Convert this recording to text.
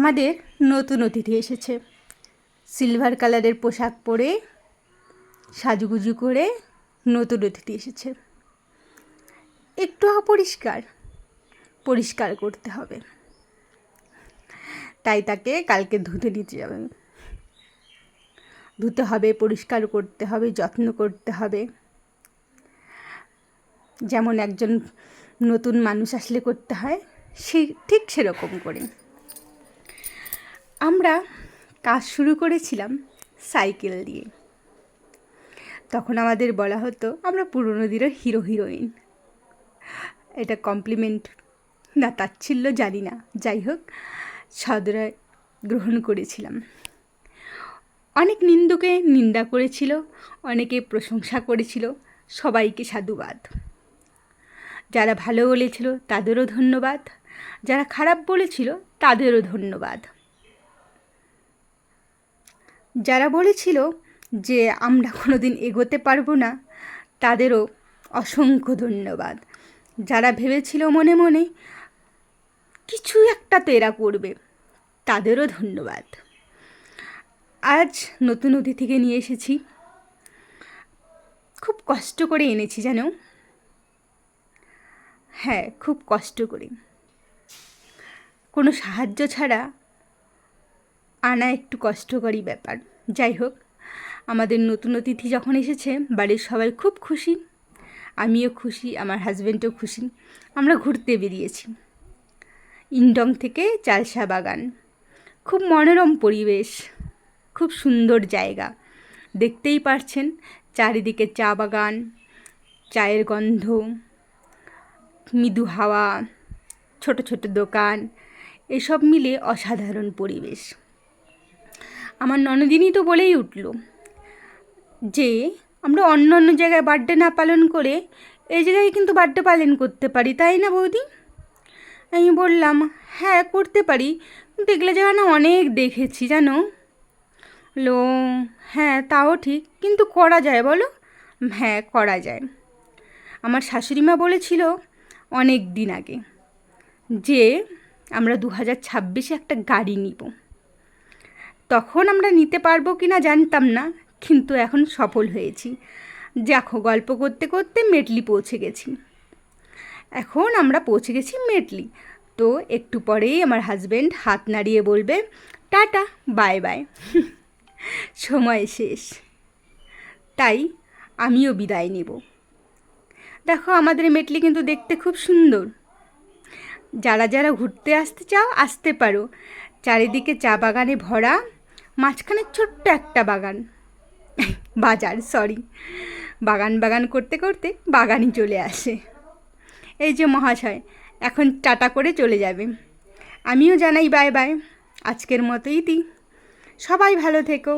আমাদের নতুন অতিথি এসেছে। সিলভার কালারের পোশাক পরে সাজুগুজু করে নতুন অতিথি এসেছে। একটু অপরিষ্কার, পরিষ্কার করতে হবে। তাই তাকে কালকে ধুতে দিতে যাবে ধুতে হবে, পরিষ্কার করতে হবে, যত্ন করতে হবে। যেমন একজন নতুন মানুষ আসলে করতে হয় সেই ঠিক সেরকম করে। আমরা কাজ শুরু করেছিলাম সাইকেল দিয়ে। তখন আমাদের বলা হতো, আমরা পুরনো দিনের হিরো, হিরোইন। এটা কমপ্লিমেন্ট না তাচ্ছিল্য জানি না। যাই হোক সদরায় গ্রহণ করেছিলাম। অনেক নিন্দুকে নিন্দা করেছিল, অনেকে প্রশংসা করেছিল, সবাইকে সাধুবাদ। যারা ভালো বলেছিল, তাদেরও ধন্যবাদ। যারা খারাপ বলেছিল, তাদেরও ধন্যবাদ। যারা বলেছিল যে আমরা কোনো দিন এগোতে পারব না, তাদেরও অসংখ্য ধন্যবাদ। যারা ভেবেছিল মনে মনে কিছু একটা তো এরা করবে, তাদেরও ধন্যবাদ। আজ নতুন অতিথিকে নিয়ে এসেছি। খুব কষ্ট করে এনেছি জানো? হ্যাঁ খুব কষ্ট করে। কোনো সাহায্য ছাড়া আনা একটু কষ্টকরই ব্যাপার। যাই হোক, আমাদের নতুন অতিথি যখন এসেছে, বাড়ির সবাই খুব খুশি। আমিও খুশি, আমার হাজব্যান্ডও খুশি। আমরা ঘুরতে বেরিয়েছি। ইন্ডং থেকে চালসা বাগান। খুব মনোরম পরিবেশ, খুব সুন্দর জায়গা। দেখতেই পারছেন চারিদিকে চা বাগান, চায়ের গন্ধ, মৃদু হাওয়া, ছোট ছোট দোকান, এসব মিলে অসাধারণ পরিবেশ। আমার ননদিনই তো বলেই উঠল যে, আমরা অন্য অন্য জায়গায় বার্থডে না পালন করে এই জায়গায় কিন্তু বার্থডে পালন করতে পারি, তাই না বৌদি? আমি বললাম হ্যাঁ করতে পারি। কিন্তু এগুলো জায়গা না অনেক দেখেছি, জানো? লো হ্যাঁ তাও ঠিক, কিন্তু করা যায়, বলো? হ্যাঁ করা যায়। আমার শাশুড়ি মা বলেছিল অনেক দিন আগে যে, আমরা দু হাজার ছাব্বিশে একটা গাড়ি নিব। তখন আমরা নিতে পারব কি না জানতাম না, কিন্তু এখন সফল হয়েছি। দেখো গল্প করতে করতে মেটলি পৌঁছে গেছি। এখন আমরা পৌঁছে গেছি মেটলি। তো একটু পরেই আমার হাজব্যান্ড হাত নাড়িয়ে বলবে, টাটা বাই বাই সময় শেষ। তাই আমিও বিদায় নেব। দেখো, আমাদের মেটলি কিন্তু দেখতে খুব সুন্দর। যারা যারা ঘুরতে আসতে চাও, আসতে পারো। চারিদিকে চা বাগানে ভরা। মাঝখানে ছোট্ট একটা বাগান। বাজার সরি বাগান বাগান করতে করতে বাগানই চলে আসে। এই যে মহাশয়, এখন টাটা করে চলে যাবে। আমিও জানাই বাই বাই আজকের মতোই দিই সবাই ভালো থেকো।